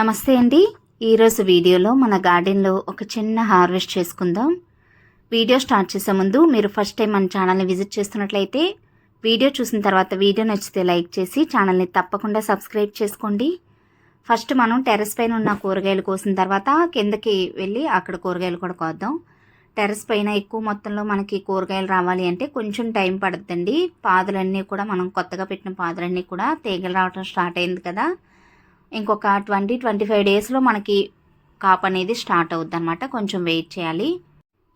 నమస్తే అండి. ఈరోజు వీడియోలో మన గార్డెన్లో ఒక చిన్న హార్వెస్ట్ చేసుకుందాం. వీడియో స్టార్ట్ చేసే ముందు మీరు ఫస్ట్ టైం మన ఛానల్ని విజిట్ చేస్తున్నట్లయితే వీడియో చూసిన తర్వాత వీడియో నచ్చితే లైక్ చేసి ఛానల్ని తప్పకుండా సబ్స్క్రైబ్ చేసుకోండి. ఫస్ట్ మనం టెర్రస్ పైన ఉన్న కూరగాయలు కోసిన తర్వాత కిందకి వెళ్ళి అక్కడ కూరగాయలు కూడా కోద్దాం. టెర్రస్ పైన ఎక్కువ మొత్తంలో మనకి కూరగాయలు రావాలి అంటే కొంచెం టైం పడుతుందండి పాదులన్నీ కూడా మనం కొత్తగా పెట్టిన పాదులన్నీ కూడా తీగలు రావటం స్టార్ట్ అయింది కదా. ఇంకొక ట్వంటీ ట్వంటీ ఫైవ్ డేస్లో మనకి కాప్ అనేది స్టార్ట్ అవుద్ది అనమాట కొంచెం వెయిట్ చేయాలి.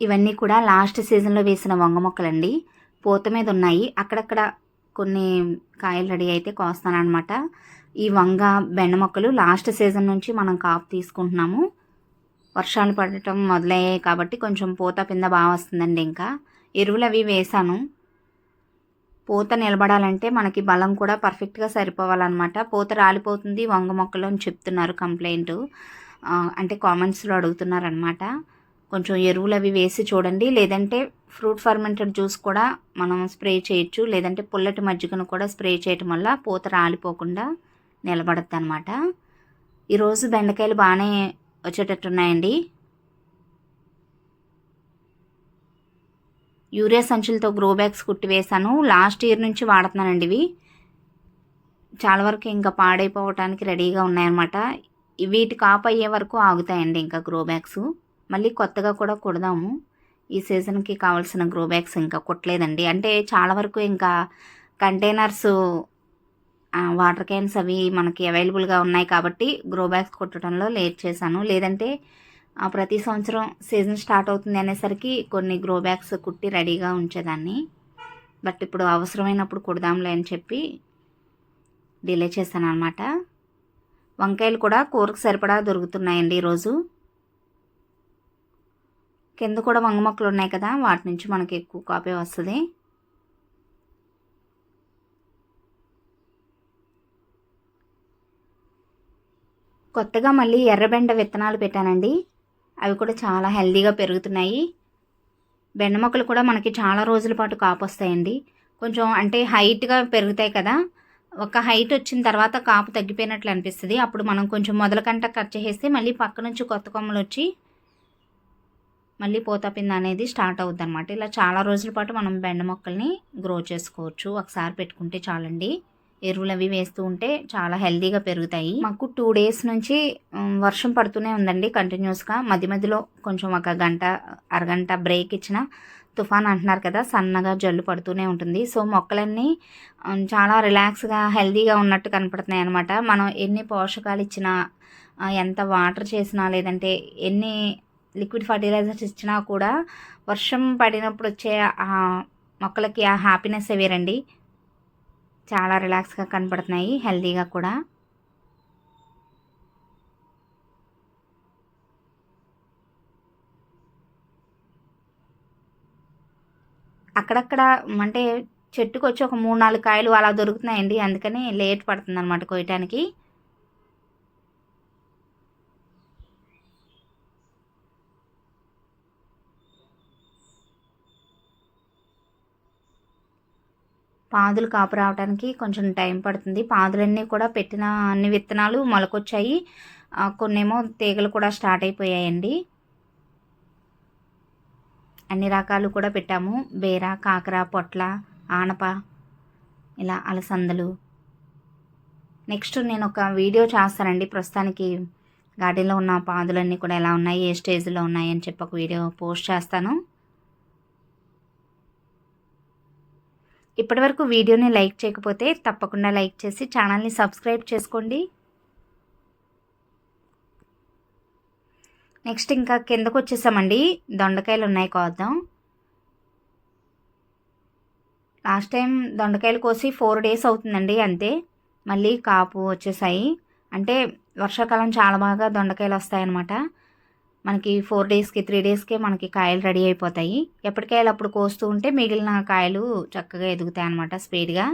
ఇవన్నీ కూడా లాస్ట్ సీజన్లో వేసిన వంగ మొక్కలండి. పూత మీద ఉన్నాయి. అక్కడక్కడ కొన్ని కాయలు రెడీ అయితే కోస్తానమాట ఈ వంగ బెండ మొక్కలు లాస్ట్ సీజన్ నుంచి మనం కాపు తీసుకుంటున్నాము. వర్షాలు పడటం మొదలయ్యాయి కాబట్టి కొంచెం పూత పింద బాగా వస్తుందండి ఇంకా. ఎరువులు అవి వేసాను పూత నిలబడాలంటే మనకి బలం కూడా పర్ఫెక్ట్గా సరిపోవాలన్నమాట. పూత రాలిపోతుంది వంగ మొక్కలు అని చెప్తున్నారు కంప్లైంట్. అంటే కామెంట్స్లో అడుగుతున్నారనమాట కొంచెం ఎరువులు అవి వేసి చూడండి. లేదంటే ఫ్రూట్ ఫర్మెంటెడ్ జ్యూస్ కూడా మనం స్ప్రే చేయొచ్చు. లేదంటే పుల్లటి మజ్జిగను కూడా స్ప్రే చేయటం వల్ల పూత రాలిపోకుండా నిలబడద్దు అనమాట ఈరోజు బెండకాయలు బాగానే వచ్చేటట్టున్నాయండి. యూరియా సంచులతో గ్రో బ్యాగ్స్ కుట్టి వేశాను లాస్ట్ ఇయర్ నుంచి వాడుతున్నానండి ఇవి. చాలా వరకు ఇంకా పాడైపోవటానికి రెడీగా ఉన్నాయన్నమాట. వీటి కాపు అయ్యే వరకు ఆగుతాయండి ఇంకా గ్రో బ్యాగ్స్ మళ్ళీ కొత్తగా కూడా కుడదాము. ఈ సీజన్కి కావాల్సిన గ్రో బ్యాగ్స్ ఇంకా కుట్టలేదండి. అంటే చాలా వరకు ఇంకా కంటైనర్స్ వాటర్ క్యాన్స్ అవి మనకి అవైలబుల్గా ఉన్నాయి కాబట్టి గ్రో బ్యాగ్స్ కుట్టడంలో లేట్ చేశాను. లేదంటే ప్రతి సంవత్సరం సీజన్ స్టార్ట్ అవుతుంది అనేసరికి కొన్ని గ్రో బ్యాగ్స్ కుట్టి రెడీగా ఉంచేదాన్ని. బట్ ఇప్పుడు అవసరమైనప్పుడు కుడదాంలే అని చెప్పి డిలే చేశాను అనమాట వంకాయలు కూడా కూరకు సరిపడా దొరుకుతున్నాయండి ఈరోజు. కింద కూడా వంగ మొక్కలు ఉన్నాయి కదా వాటి నుంచి మనకి ఎక్కువ కాపీ వస్తుంది. కొత్తగా మళ్ళీ ఎర్రబెండ విత్తనాలు పెట్టానండి. అవి కూడా చాలా హెల్దీగా పెరుగుతున్నాయి. బెండ మొక్కలు కూడా మనకి చాలా రోజుల పాటు కాపు వస్తాయండి కొంచెం అంటే హైట్గా పెరుగుతాయి కదా. ఒక హైట్ వచ్చిన తర్వాత కాపు తగ్గిపోయినట్లు అనిపిస్తుంది. అప్పుడు మనం కొంచెం మొదలకంట కట్ చేసేస్తే మళ్ళీ పక్క నుంచి కొత్త కొమ్మలు వచ్చి మళ్ళీ పోతాపింద అనేది స్టార్ట్ అవుద్ది అనమాట ఇలా చాలా రోజుల పాటు మనం బెండ మొక్కల్ని గ్రో చేసుకోవచ్చు. ఒకసారి పెట్టుకుంటే చాలండి. ఎరువులు అవి వేస్తూ ఉంటే చాలా హెల్తీగా పెరుగుతాయి. మాకు టూ డేస్ నుంచి వర్షం పడుతూనే ఉందండి కంటిన్యూస్గా. మధ్య మధ్యలో కొంచెం ఒక గంట అరగంట బ్రేక్ ఇచ్చిన తుఫాన్ అంటున్నారు కదా సన్నగా జల్లు పడుతూనే ఉంటుంది. సో మొక్కలన్నీ చాలా రిలాక్స్గా హెల్తీగా ఉన్నట్టు కనపడుతున్నాయి అనమాట మనం ఎన్ని పోషకాలు ఇచ్చినా ఎంత వాటర్ చేసినా లేదంటే ఎన్ని లిక్విడ్ ఫర్టిలైజర్స్ ఇచ్చినా కూడా వర్షం పడినప్పుడు వచ్చే మొక్కలకి ఆ హ్యాపీనెస్ వేరండి. చాలా రిలాక్స్గా కనపడుతున్నాయి హెల్తీగా కూడా. అక్కడక్కడ అంటే చెట్టుకు వచ్చి ఒక మూడు నాలుగు కాయలు అలా దొరుకుతున్నాయండి అందుకని లేట్ పడుతుంది అనమాట కోయటానికి పాదులు కాపు రావడానికి కొంచెం టైం పడుతుంది. పాదులన్నీ కూడా పెట్టిన అన్ని విత్తనాలు మొలకొచ్చాయి. కొన్నేమో తీగలు కూడా స్టార్ట్ అయిపోయాయండి. అన్ని రకాలు కూడా పెట్టాము. బేర కాకర పొట్ల ఆనప ఇలా అలసందలు. నెక్స్ట్ నేను ఒక వీడియో చేస్తానండి. ప్రస్తుతానికి గార్డెన్లో ఉన్న పాదులన్నీ కూడా ఎలా ఉన్నాయి ఏ స్టేజ్లో ఉన్నాయి అని చెప్పి ఒక వీడియో పోస్ట్ చేస్తాను. ఇప్పటివరకు వీడియోని లైక్ చేయకపోతే తప్పకుండా లైక్ చేసి ఛానల్ని సబ్స్క్రైబ్ చేసుకోండి. నెక్స్ట్ ఇంకా కిందకు వచ్చేసామండి. దొండకాయలు ఉన్నాయి కోద్దాం. లాస్ట్ టైం దొండకాయలు కోసి ఫోర్ డేస్ అవుతుందండి అంతే. మళ్ళీ కాపు వచ్చేసాయి. అంటే వర్షాకాలం చాలా బాగా దొండకాయలు వస్తాయన్నమాట. మనకి ఫోర్ డేస్కి త్రీ డేస్కే మనకి కాయలు రెడీ అయిపోతాయి. ఎప్పటికాయలు అప్పుడు కోస్తూ ఉంటే మిగిలిన కాయలు చక్కగా ఎదుగుతాయి అన్నమాట స్పీడ్గా.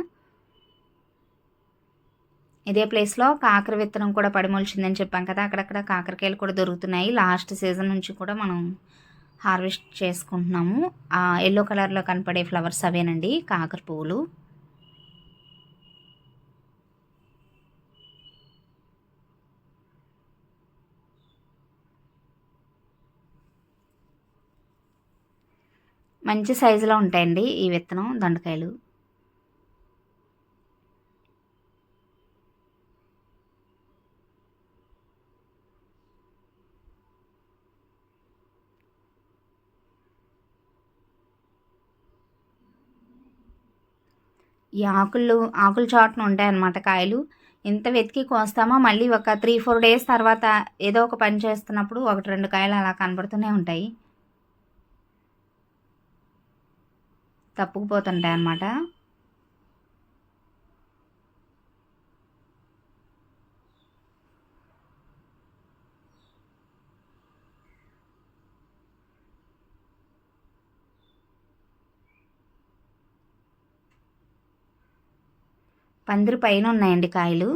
ఇదే ప్లేస్లో కాకర విత్తనం కూడా పడిమొలిచిందని చెప్పాం కదా అక్కడక్కడ కాకరకాయలు కూడా దొరుకుతున్నాయి. లాస్ట్ సీజన్ నుంచి కూడా మనం హార్వెస్ట్ చేసుకుంటున్నాము. ఆ ఎల్లో కలర్లో కనపడే ఫ్లవర్స్ అవేనండి కాకర పువ్వులు. మంచి సైజులో ఉంటాయండి ఈ విత్తనం దొండకాయలు. ఈ ఆకులు ఆకుల చాటున ఉంటాయన్నమాట కాయలు. ఇంత వెతికి కోస్తామో మళ్ళీ ఒక త్రీ ఫోర్ డేస్ తర్వాత ఏదో ఒక పని చేస్తున్నప్పుడు ఒకటి రెండు కాయలు అలా కనబడుతూనే ఉంటాయి. తప్పుకుపోతుంటాయి అన్నమాట పందిరి పైన ఉన్నాయండి కాయలు.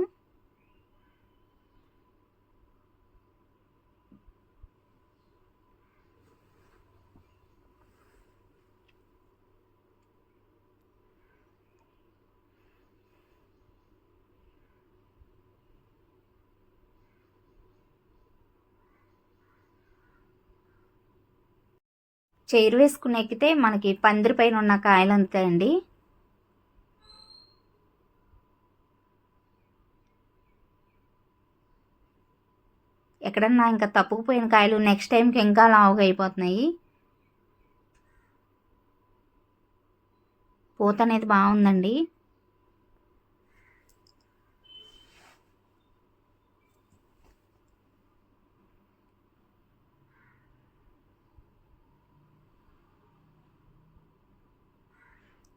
చైర్ వేసుకుని ఎక్కితే మనకి పందిరి పైన ఉన్న కాయలు అంతే అండి ఎక్కడన్నా ఇంకా తప్పుకుపోయిన కాయలు నెక్స్ట్ టైంకి ఇంకా లావుగా అయిపోతున్నాయి. పూత అనేది బాగుందండి.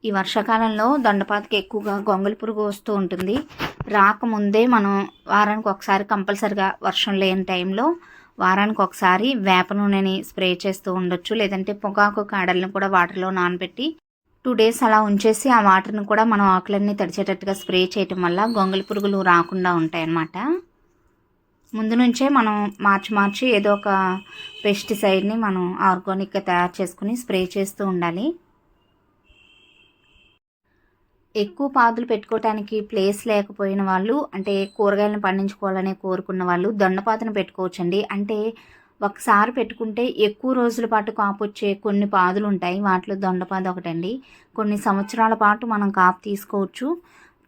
ఈ వర్షాకాలంలో దొండపాతకి ఎక్కువగా గొంగళి పురుగు వస్తూ ఉంటుంది. రాకముందే మనం వారానికి ఒకసారి కంపల్సరిగా వర్షం లేని టైంలో వారానికి ఒకసారి వేప నూనెని స్ప్రే చేస్తూ ఉండొచ్చు. లేదంటే పొగాకు కాడల్ని కూడా వాటర్లో నానబెట్టి టూ డేస్ అలా ఉంచేసి ఆ వాటర్ని కూడా మనం ఆకులన్నీ తడిచేటట్టుగా స్ప్రే చేయటం వల్ల గొంగళి పురుగులు రాకుండా ఉంటాయి అన్నమాట ముందు నుంచే మనం మార్చి మార్చి ఏదో ఒక పెస్టిసైడ్ని మనం ఆర్గానిక్గా తయారు చేసుకుని స్ప్రే చేస్తూ ఉండాలి. ఎక్కువ పాదులు పెట్టుకోవటానికి ప్లేస్ లేకపోయిన వాళ్ళు అంటే కూరగాయలను పండించుకోవాలని కోరుకున్న వాళ్ళు దొండపాతను పెట్టుకోవచ్చండి. అంటే ఒకసారి పెట్టుకుంటే ఎక్కువ రోజుల పాటు కాపు వచ్చే కొన్ని పాదులు ఉంటాయి. వాటిలో దొండపాద ఒకటండి. కొన్ని సంవత్సరాల పాటు మనం కాపు తీసుకోవచ్చు.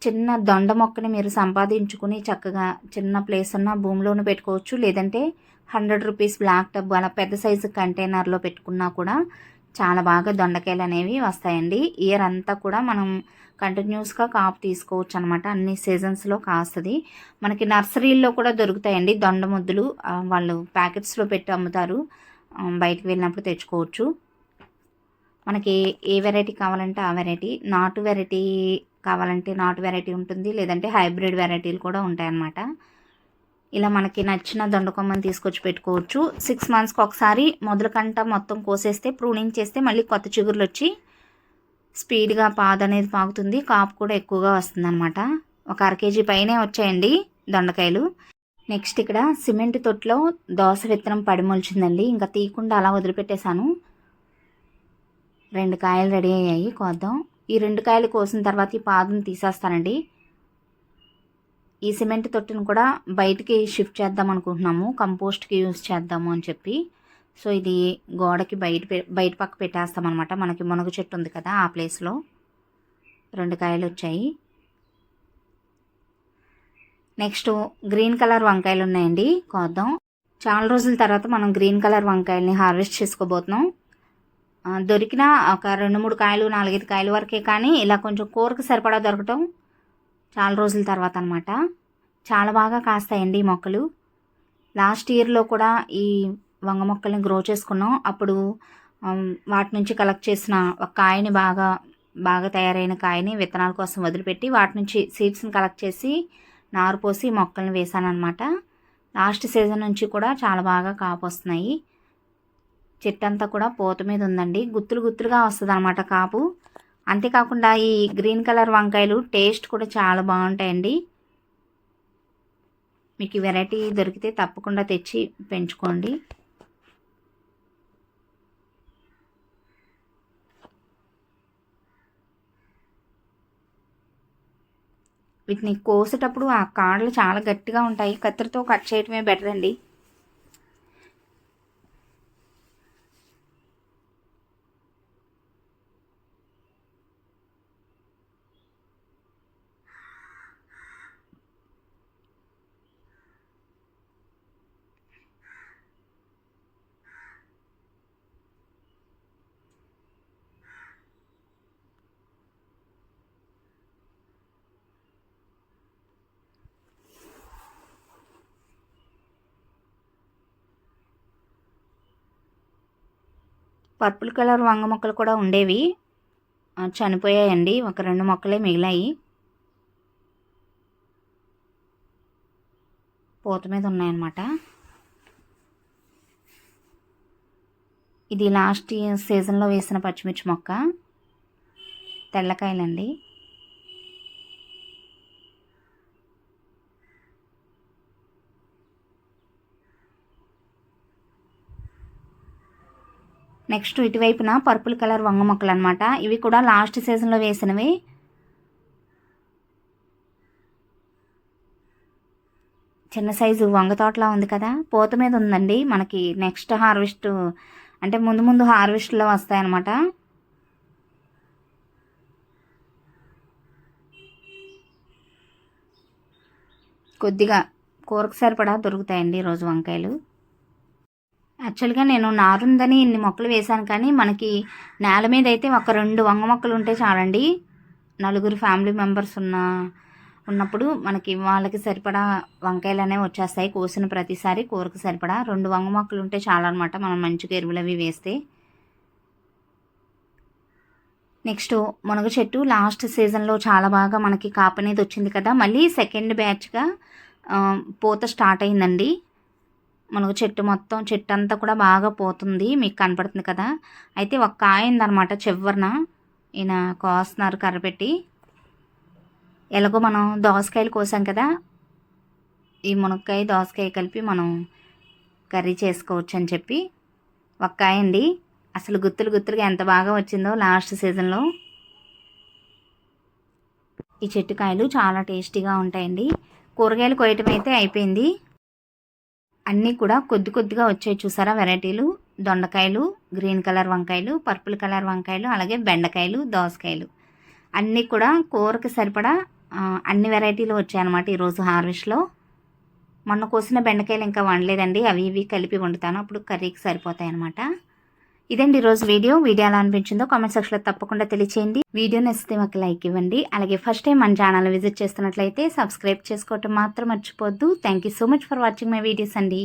చిన్న దొండ మొక్కని మీరు సంపాదించుకుని చక్కగా చిన్న ప్లేస్ ఉన్న భూమిలోనే పెట్టుకోవచ్చు. లేదంటే హండ్రెడ్ రూపీస్ బ్లాక్ టబ్ అలా పెద్ద సైజు కంటైనర్లో పెట్టుకున్నా కూడా చాలా బాగా దొండకాయలు అనేవి వస్తాయండి. ఇయర్ అంతా కూడా మనం కంటిన్యూస్గా కాపు తీసుకోవచ్చు అనమాట అన్ని సీజన్స్లో కాస్తుంది. మనకి నర్సరీల్లో కూడా దొరుకుతాయండి. దొండ ముద్దులు వాళ్ళు ప్యాకెట్స్లో పెట్టి అమ్ముతారు. బయటకు వెళ్ళినప్పుడు తెచ్చుకోవచ్చు. మనకి ఏ వెరైటీ కావాలంటే ఆ వెరైటీ నాటు వెరైటీ కావాలంటే నాటు వెరైటీ ఉంటుంది. లేదంటే హైబ్రిడ్ వెరైటీలు కూడా ఉంటాయన్నమాట ఇలా మనకి నచ్చిన దొండకొమ్మని తీసుకొచ్చి పెట్టుకోవచ్చు. సిక్స్ మంత్స్కి ఒకసారి మొదలకంట మొత్తం కోసేస్తే ప్రూనింగ్ చేస్తే మళ్ళీ కొత్త చిగురులు వచ్చి స్పీడ్గా పాద అనేది పాకుతుంది కాపు కూడా ఎక్కువగా వస్తుంది అనమాట ఒక అర కేజీ పైనే వచ్చాయండి దొండకాయలు. నెక్స్ట్ ఇక్కడ సిమెంట్ తొట్లో దోస విత్తనం పడిమొలిచిందండి ఇంకా తీయకుండా అలా వదిలిపెట్టేశాను. రెండు కాయలు రెడీ అయ్యాయి కోద్దాం. ఈ రెండు కాయలు కోసిన తర్వాత ఈ పాదను తీసేస్తానండి. ఈ సిమెంట్ తొట్టిని కూడా బయటికి షిఫ్ట్ చేద్దాం అనుకుంటున్నాము. కంపోస్ట్కి యూజ్ చేద్దాము అని చెప్పి. సో ఇది గోడకి బయట బయట పక్క పెట్టేస్తాం అనమాట మనకి మునగ చెట్టు ఉంది కదా ఆ ప్లేస్లో. రెండు కాయలు వచ్చాయి. నెక్స్ట్ గ్రీన్ కలర్ వంకాయలు ఉన్నాయండి. కోద్దాం. చాలా రోజుల తర్వాత మనం గ్రీన్ కలర్ వంకాయల్ని హార్వెస్ట్ చేసుకోబోతున్నాం. దొరికిన ఒక రెండు మూడు కాయలు నాలుగైదు కాయల వరకే కానీ ఇలా కొంచెం కూరకు సరిపడా దొరకటం చాలా రోజుల తర్వాత అనమాట చాలా బాగా కాస్తాయండి ఈ మొక్కలు. లాస్ట్ ఇయర్లో కూడా ఈ వంగ మొక్కల్ని గ్రో చేసుకున్నాం. అప్పుడు వాటి నుంచి కలెక్ట్ చేసిన ఒక కాయని బాగా బాగా తయారైన కాయని విత్తనాల కోసం వదిలిపెట్టి వాటి నుంచి సీడ్స్ని కలెక్ట్ చేసి నారు పోసి మొక్కల్ని వేసాను అనమాట లాస్ట్ సీజన్ నుంచి కూడా చాలా బాగా కాపు వస్తున్నాయి. చెట్టు అంతా కూడా పూత మీద ఉందండి. గుత్తులు గుత్తులుగా వస్తుంది అనమాట కాపు. అంతేకాకుండా ఈ గ్రీన్ కలర్ వంకాయలు టేస్ట్ కూడా చాలా బాగుంటాయండి. మీకు వెరైటీ దొరికితే తప్పకుండా తెచ్చి పెంచుకోండి. వీటిని కోసేటప్పుడు ఆ కాడలు చాలా గట్టిగా ఉంటాయి. కత్తిరితో కట్ చేయటమే బెటర్ అండి పర్పుల్ కలర్ వంగ మొక్కలు కూడా ఉండేవి. చనిపోయాయండి. ఒక రెండు మొక్కలే మిగిలాయి. పూత మీద ఉన్నాయన్నమాట. ఇది లాస్ట్ సీజన్లో వేసిన పచ్చిమిర్చి మొక్క. తెల్లకాయలండి. నెక్స్ట్ ఇటువైపున పర్పుల్ కలర్ వంగ మొక్కలు అనమాట ఇవి కూడా లాస్ట్ సీజన్లో వేసినవి. చిన్న సైజు వంగ తోటలా ఉంది కదా. పూత మీద ఉందండి. మనకి నెక్స్ట్ హార్వెస్ట్ అంటే ముందు ముందు హార్వెస్ట్లో వస్తాయన్నమాట కొద్దిగా కూరకు సరిపడా దొరుకుతాయండి ఈరోజు వంకాయలు. యాక్చువల్గా నేను నారుందని ఇన్ని మొక్కలు వేశాను కానీ మనకి నేల మీద అయితే ఒక రెండు వంగ మొక్కలు ఉంటే చాలండి. నలుగురు ఫ్యామిలీ మెంబర్స్ ఉన్న ఉన్నప్పుడు మనకి వాళ్ళకి సరిపడా వంకాయలు అనేవి వచ్చేస్తాయి. కోసిన ప్రతిసారి కూరకు సరిపడా రెండు వంగ మొక్కలు ఉంటే చాలన్నమాట అనమాట మనం మంచిగా ఎరువులు అవి వేస్తే. నెక్స్ట్ మునగ చెట్టు లాస్ట్ సీజన్లో చాలా బాగా మనకి కాపు అనేది వచ్చింది కదా. మళ్ళీ సెకండ్ బ్యాచ్గా పూత స్టార్ట్ అయిందండి. మునగ చెట్టు మొత్తం చెట్టు అంతా కూడా బాగా పోతుంది. మీకు కనపడుతుంది కదా? అయితే ఒక కాయ ఉందన్నమాట చివరిన. ఈయన కోస్తున్నారు కర్ర పెట్టి ఎలాగో మనం దోసకాయలు కోసాం కదా? ఈ మునక్కాయ దోసకాయ కలిపి మనం కర్రీ చేసుకోవచ్చు అని చెప్పి ఒక్కాయ అండి అసలు గుత్తులు గుత్తులుగా ఎంత బాగా వచ్చిందో లాస్ట్ సీజన్లో. ఈ చెట్టు కాయలు చాలా టేస్టీగా ఉంటాయండి. కూరగాయలు కోయటం అయితే అయిపోయింది. అన్నీ కూడా కొద్ది కొద్దిగా వచ్చాయి. చూసారా? వెరైటీలు. దొండకాయలు గ్రీన్ కలర్ వంకాయలు పర్పుల్ కలర్ వంకాయలు అలాగే బెండకాయలు దోసకాయలు. అన్నీ కూడా కూరకి సరిపడా అన్ని వెరైటీలు వచ్చాయన్నమాట ఈరోజు హార్వెస్ట్లో. మొన్న కోసిన బెండకాయలు ఇంకా వండలేదండి. అవి ఇవి కలిపి వండుతాను. అప్పుడు కర్రీకి సరిపోతాయి అన్నమాట ఇదండి ఈరోజు వీడియో. వీడియో ఎలా అనిపించిందో కామెంట్ సెక్షన్లో తప్పకుండా తెలియచేయండి. వీడియో నచ్చితే ఒక లైక్ ఇవ్వండి. అలాగే ఫస్ట్ టైం మన ఛానల్ విజిట్ చేస్తున్నట్లయితే సబ్స్క్రైబ్ చేసుకోవటం మాత్రం మర్చిపోద్దు thank you so much for watching my videos అండి.